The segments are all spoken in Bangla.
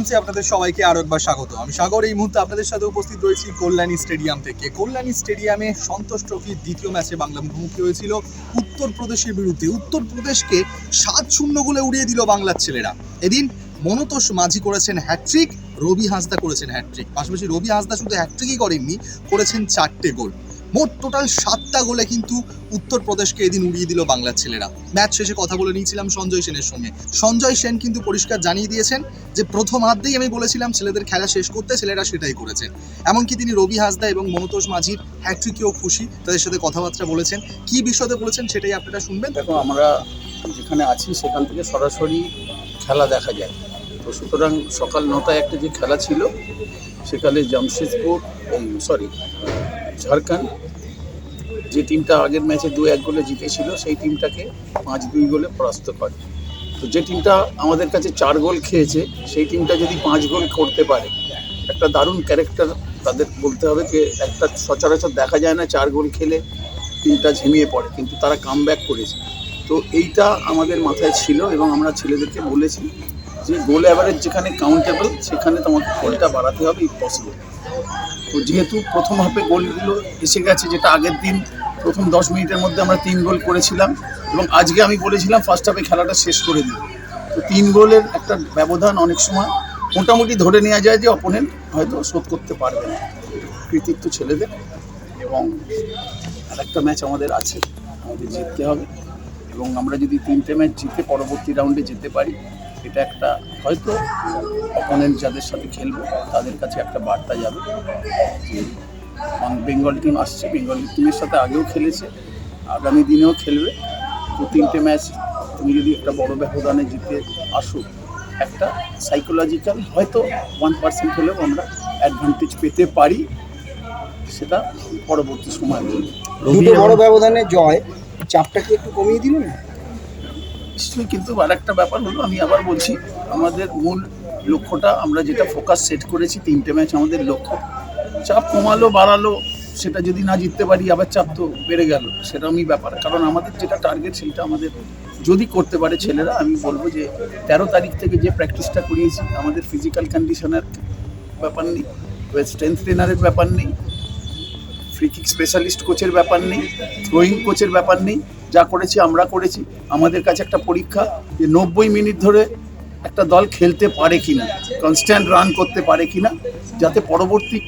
শুনছি আপনাদের সবাইকে আরও একবার স্বাগত। আমি সাগর, এই মুহূর্তে আপনাদের সাথে উপস্থিত রয়েছি কল্যাণী স্টেডিয়াম থেকে। কল্যাণী স্টেডিয়ামে সন্তোষ ট্রফির দ্বিতীয় ম্যাচে বাংলা মুখোমুখি হয়েছিল উত্তরপ্রদেশের বিরুদ্ধে। উত্তরপ্রদেশকে সাত শূন্য গোলে উড়িয়ে দিল বাংলার ছেলেরা। এদিন মনতোষ মাঝি করেছেন হ্যাট্রিক রবি হাঁসদা করেছেন হ্যাট্রিক পাশাপাশি রবি হাঁসদা শুধু হ্যাট্রিকই করেননি, করেছেন চারটে গোল। মোট টোটাল সাতটা গোলে কিন্তু উত্তরপ্রদেশকে এদিন উড়িয়ে দিল বাংলার ছেলেরা। ম্যাচ শেষে কথা বলে নিয়েছিলাম সঞ্জয় সেনের সঙ্গে। সঞ্জয় সেন কিন্তু পরিষ্কার জানিয়ে দিয়েছেন যে, প্রথম হাতেই আমি বলেছিলাম ছেলেদের খেলা শেষ করতে ছেলেরা সেটাই করেছে। এমনকি তিনি রবি হাসদা এবং মনতোষ মাঝির হ্যাট্রিকেও খুশি। তাদের সাথে কথাবার্তা বলেছেন। কি বিষয়ে বলেছেন সেটাই আপনারা শুনবেন? দেখো, আমরা যেখানে আছি সেখান থেকে সরাসরি খেলা দেখা যায়। তো সুতরাং সকাল নটায় একটা যে খেলা ছিল, সেখানে জামশেদপুর সরি ঝাড়খণ্ড। যে টিমটা আগের ম্যাচে দু এক গোলে জিতেছিল, সেই টিমটাকে পাঁচ দুই গোলে পরাস্ত করে। তো যে টিমটা আমাদের কাছে চার গোল খেয়েছে, সেই টিমটা যদি পাঁচ গোল করতে পারে, একটা দারুণ ক্যারেক্টার তাদের বলতে হবে যে, একটা সচরাচর দেখা যায় না চার গোল খেলে টিমটা ঝিমিয়ে পড়ে, কিন্তু তারা কাম করেছে। তো এইটা আমাদের মাথায় ছিল এবং আমরা ছেলেদেরকে বলেছি যে গোল অ্যাভারেজ যেখানে কাউন্টেবল সেখানে তোমাকে গোলটা বাড়াতে হবে ইফ পসিবল তো যেহেতু প্রথম হাফে গোলগুলো এসে গেছে যেটা আগের দিন, প্রথম দশ মিনিটের মধ্যে আমরা তিন গোল করেছিলাম এবং আজকে আমি বলেছিলাম ফার্স্ট হাফে খেলাটা শেষ করে দিই তো তিন গোলের একটা ব্যবধান অনেক সময় মোটামুটি ধরে নেওয়া যায় যে অপোনেন্ট হয়তো শোধ করতে পারবে না। কৃতিত্ব ছেলেদের এবং আরেকটা ম্যাচ আমাদের আছে, আমাদের জিততে হবে। এবং আমরা যদি তিনটে ম্যাচ জিতে পরবর্তী রাউন্ডে যেতে পারি এটা একটা হয়তো অপোনেন্ট যাদের সাথে খেলব তাদের কাছে একটা বার্তা যাবে যে বেঙ্গল টিম আসছে বেঙ্গল টিমের সাথে আগেও খেলেছে আগামী দিনেও খেলবে। দু তিনটে ম্যাচ তুমি যদি একটা বড় ব্যবধানে জিতে আসো একটা সাইকোলজিক্যাল হয়তো ওয়ান পার্সেন্ট হলেও আমরা অ্যাডভান্টেজ পেতে পারি সেটা পরবর্তী সময় বড় ব্যবধানে জয় চাপটা কি একটু কমিয়ে দিল না নিশ্চয়ই, কিন্তু আর একটা ব্যাপার হলো, আমি আবার বলছি, আমাদের মূল লক্ষ্যটা আমরা যেটা ফোকাস সেট করেছি, তিনটে ম্যাচ আমাদের লক্ষ্য। চাপ কমালো, বাড়ালো, সেটা যদি না জিততে পারি, আবার চাপ তো বেড়ে গেল সেরকমই ব্যাপার। কারণ আমাদের যেটা টার্গেট সেইটা আমাদের যদি করতে পারে ছেলেরা, আমি বলব যে, তেরো তারিখ থেকে যে প্র্যাকটিসটা করিয়েছি, আমাদের ফিজিক্যাল কন্ডিশনের ব্যাপার নেই স্ট্রেংথ ট্রেনারের ব্যাপার নেই ফ্রি কিক স্পেশালিস্ট কোচের ব্যাপার নেই থ্রোয়িং কোচের ব্যাপার নেই যা করেছি, আমরা করেছি। আমাদের কাছে একটা পরীক্ষা যে নব্বই মিনিট ধরে একটা দল খেলতে পারে কি না কনস্ট্যান্ট রান করতে পারে কি না যাতে পরবর্তী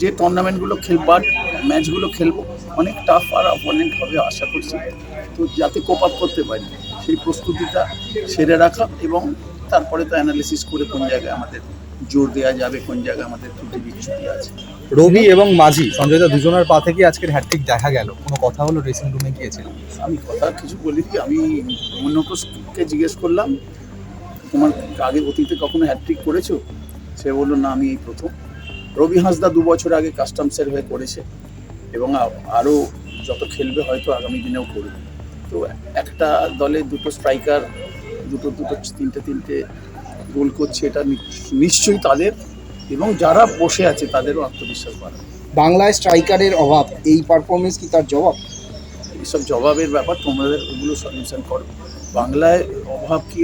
যে টুর্নামেন্টগুলো খেলবার ম্যাচগুলো খেলব, অনেক টাফ আর অপোনেন্ট হবে আশা করছি। তো যাতে কোপ আপ করতে পারি, সেই প্রস্তুতিটা সেরে রাখা এবং তারপরে তো অ্যানালিসিস করে কোন জায়গায় আমাদের জোর দেওয়া যাবে কোন জায়গায় আমাদের ত্রুটি বিচ্ছুতি আছে। রবি এবং মাঝি সঞ্জয় দা দুজনের পা থেকে আজকের হ্যাট্রিক দেখা গেল। কোনো কথা হলো ড্রেসিং রুমে গিয়েছিলাম? আমি কথা কিছু বলি কি আমি অন্যকে জিজ্ঞেস করলাম তোমার আগে অতীতে কখনো হ্যাট্রিক করেছ? সে বলল না আমি এই প্রথম। রবি হাঁসদা দু বছর আগে কাস্টমসের হয়ে করেছে এবং আরও যত খেলবে হয়তো আগামী দিনেও করবে। তো একটা দলে দুটো স্ট্রাইকার দুটো দুটো তিনটে তিনটে গোল করছে এটা নিশ্চয়ই তাদের। এবং যারা বসে আছে তাদেরও আত্মবিশ্বাস বাড়াবে। বাংলায় স্ট্রাইকারের অভাব এই পারফরমেন্স কি তার জবাব? এসব জবাবের ব্যাপার তোমাদের ওগুলো সলিউশন করো। বাংলায় অভাব কি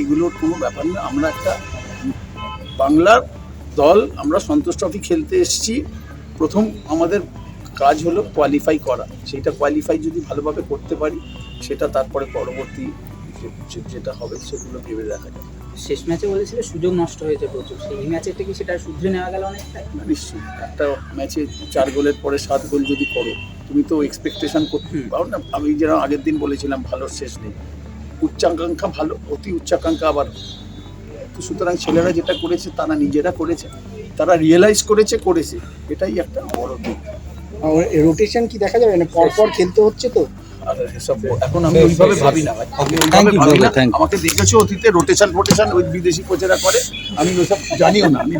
এগুলোর কোনো ব্যাপার না। আমরা একটা বাংলার দল আমরা সন্তোষ ট্রফি খেলতে এসেছি। প্রথম আমাদের কাজ হলো কোয়ালিফাই করা। সেইটা কোয়ালিফাই যদি ভালোভাবে করতে পারি সেটা তারপরে পরবর্তী যেটা হবে সেগুলো ভেবে দেখা যাবে। শেষ ম্যাচে বলেছিল সুযোগ নষ্ট হয়েছে প্রচুর। সেই ম্যাচে থেকে সেটা শুধরে নেওয়া গেল অনেকটা? না, নিশ্চয়ই। একটা ম্যাচে চার গোলের পরে সাত গোল যদি করো তুমি তো এক্সপেকটেশন করতে। পারো না আমি যেরকম আগের দিন বলেছিলাম ভালো শেষ নেই। উচ্চাকাঙ্ক্ষা ভালো অতি উচ্চাকাঙ্ক্ষা আবার। তো সুতরাং ছেলেরা যেটা করেছে তারা নিজেরা করেছে। তারা রিয়েলাইজ করেছে করেছে। এটাই একটা বড় দিক। রোটেশন কি দেখা যাবে? না পরপর খেলতে হচ্ছে তো? আর এসব এখন আমি ওইভাবে ভাবি না আমি ওইভাবে ভাবি না brother, thank you. আমাকে দেখেছ অতীতে রোটেশন ফোটেশন ওই বিদেশি কোচেরা করে। আমি ওইসব জানিও না আমি